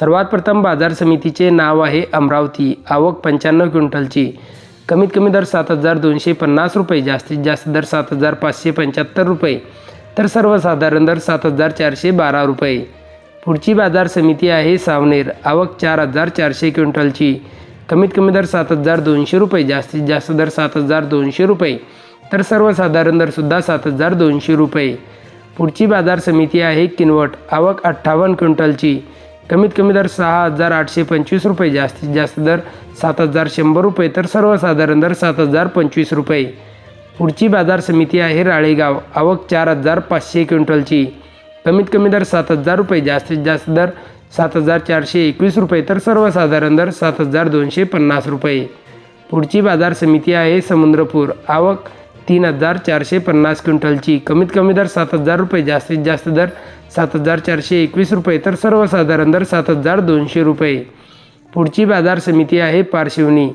सर्वात प्रथम बाजार समितीचे नाव आहे अमरावती. आवक पंच्याण्णव क्विंटलची. कमीत कमी दर सात हजार दोनशे पन्नास रुपये जास्तीत जास्त दर सात हजार पाचशे पंच्याहत्तर रुपये तर सर्वसाधारण दर सात हजार चारशे बारा रुपये. पुढची बाजार समिती आहे सावनेर. आवक चार हजार चारशे क्विंटलची. कमीत कमी दर सात हजार दोनशे रुपये जास्तीत जास्त दर सात हजार दोनशे रुपये तर सर्वसाधारण दरसुद्धा सात हजार दोनशे रुपये. पुढची बाजार समिती आहे किनवट. आवक अठ्ठावन्न क्विंटलची. कमीत कमी दर सहा हजार आठशे पंचवीस रुपये जास्तीत जास्त दर सात हजार शंभर रुपये तर सर्वसाधारण दर सात हजार पंचवीस रुपये. पुढची बाजार समिती आहे राळेगाव आवक चार हजार पाचशे क्विंटलची. कमीत कमी दर सात हजार रुपये जास्तीत जास्त दर सात हजार चारशे एकवीस रुपये तर सर्वसाधारण दर सात हजार दोनशे पन्नास रुपये. पुढची बाजार समिती आहे समुद्रपूर आवक तीन हजार चारशे पन्नास क्विंटलची. कमीत कमी दर सात हजार रुपये जास्तीत जास्त दर सात हजार चारशे एकवीस रुपये तर सर्वसाधारण दर सात हजार दोनशे रुपये. पुढची बाजार समिती आहे पारशिवनी.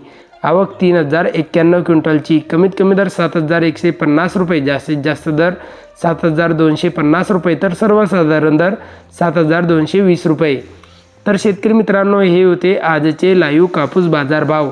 आवक तीन हजार एक्क्याण्णव क्विंटलची. कमीत कमी दर सात हजार एकशे पन्नास रुपये जास्तीत जास्त दर सात हजार दोनशे पन्नास रुपये तर सर्वसाधारण दर सात हजार दोनशे वीस रुपये. तर शेतकरी मित्रांनो हे होते आजचे लाईव्ह कापूस बाजारभाव.